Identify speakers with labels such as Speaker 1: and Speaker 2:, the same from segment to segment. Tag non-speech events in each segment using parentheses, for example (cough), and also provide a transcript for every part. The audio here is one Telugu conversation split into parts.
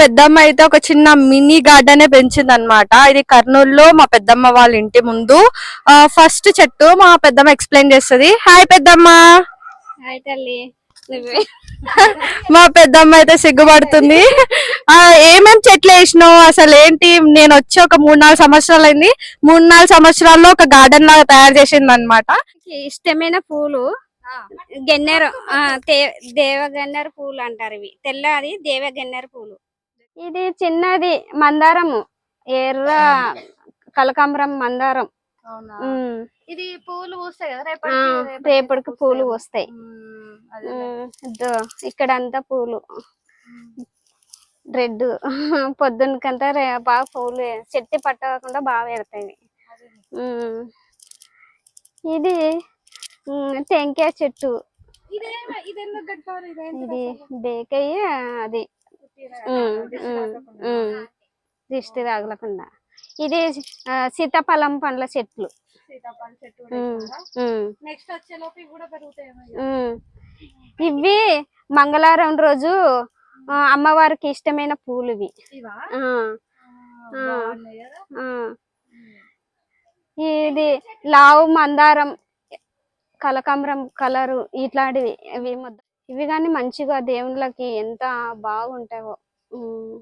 Speaker 1: పెద్దమ్మ అయితే ఒక చిన్న మినీ గార్డెన్ పెంచింది అనమాట ఇది కర్నూలులో మా పెద్దమ్మ వాళ్ళ ఇంటి ముందు. ఫస్ట్ చెట్టు మా పెద్దమ్మ ఎక్స్ప్లెయిన్ చేస్తుంది. హాయ్ పెద్దమ్మ.
Speaker 2: హాయ్ తల్లి.
Speaker 1: మా పెద్దమ్మ అయితే సిగ్గుపడుతుంది. ఆ ఏమేం చెట్లు వేసినావు? అసలు ఏంటి? నేను వచ్చి ఒక మూడు నాలుగు సంవత్సరాలు అయింది. మూడు నాలుగు సంవత్సరాల్లో ఒక గార్డెన్ లాగా తయారు చేసింది అనమాట
Speaker 2: ఇష్టమైన పూలు? గన్నేరు దేవగన్నేరు పూలు అంటారు ఇవి. తెల్లది దేవగన్నేరు పూలు. ఇది చిన్నది మందారము. ఎర్ర కలకాంబరం మందారం.
Speaker 1: ఇది పూలు పూస్తాయి కదా
Speaker 2: రేపటికి? పూలు వస్తాయి ఇదో ఇక్కడంతా పూలు. రెడ్ పొద్దునకంతా రే- బాగా పూలు చెట్టు పట్టకుండా బాగా పెడతాయి. ఇది టెంకాయ చెట్టు. ఇది బేకయ్య అది. దిష్టి తగలకుండా ఇది సీతాఫలం పండ్ల చెట్లు.
Speaker 1: నెక్స్ట్ కూడా పెరుగుతాయి.
Speaker 2: ఇవి మంగళవారం రోజు అమ్మవారికి ఇష్టమైన పూలు ఇవి. ఇది లావు మందారం కలకాంబరం కలరు ఇట్లాంటివి ఇవి మొత్తం ఇవి కానీ మంచిగా దేవుళ్ళకి ఎంత బాగుంటాయో. ఉమ్.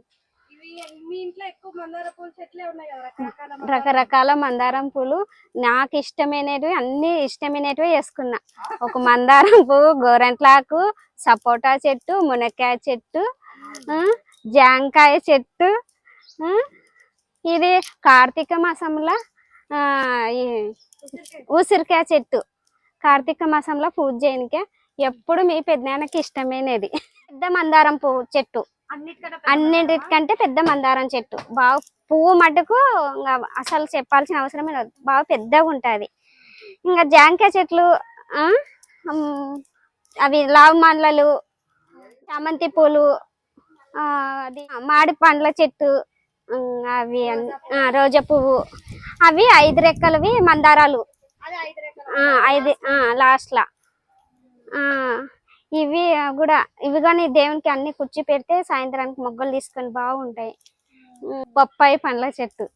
Speaker 1: ఇవి మీ ఇంట్లో ఎక్కువ మందార పూల చెట్లే ఉన్నాయి కదా రకరకాల మందార
Speaker 2: పూలు? నాకు ఇష్టమైనవి అన్ని ఇష్టమైనవి వేసుకున్నా ఒక మందారం (laughs) పువ్వు గోరంట్లాకు సపోటా చెట్టు మునక్కాయ చెట్టు జాంకాయ చెట్టు ఇది కార్తీక మాసంలో ఉసిరికాయ చెట్టు. కార్తీక మాసంలో పూజ చేయనికే ఎప్పుడు మీ పెద్దనాన్నకి ఇష్టమైనది. పెద్ద మందారం పువ్వు చెట్టు. అన్నిటికంటే పెద్ద మందారం చెట్టు. బాగా పువ్వు మటుకు ఇంకా అసలు చెప్పాల్సిన అవసరమే లేదు. బాగా పెద్దగా ఉంటుంది. ఇంకా జాంకాయ చెట్లు అవి లావు మండలు చామంతి పూలు అది మాడి పండ్ల చెట్టు అవి రోజా పువ్వు. అవి ఐదు రెక్కలవి మందారాలు.
Speaker 1: ఐదు రెక్కల.
Speaker 2: ఆ, ఐదు లాస్ట్ లా ఆ, ఇవి కూడా ఇవి కానీ దేవునికి అన్ని కుర్చీ పెడితే సాయంత్రానికి మొగ్గలు తీసుకొని బాగుంటాయి. బొప్పాయి పండ్ల చెట్టు.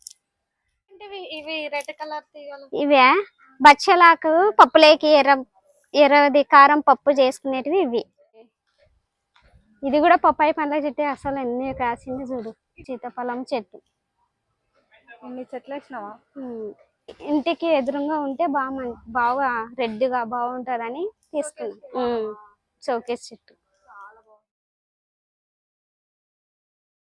Speaker 1: ఇవి- రెడ్ కలర్
Speaker 2: ఇవే? బచ్చలాకు పప్పులేకి ఎర్ర ఎర్రది కారం పప్పు చేసుకునేటివి ఇవి. ఇది కూడా పప్పాయి పండ్ల చెట్టు అసలు ఎన్ని కాసింది చూడు. సీతాఫలం చెట్టు.
Speaker 1: ఇన్ని చెట్లు వేసినావా?
Speaker 2: ఉమ్. ఇంటికి ఎదురుగా ఉంటే బాగా బాగా రెడ్గా బాగుంటుందని తీసుకున్నాం. షోకేస్ చెట్టు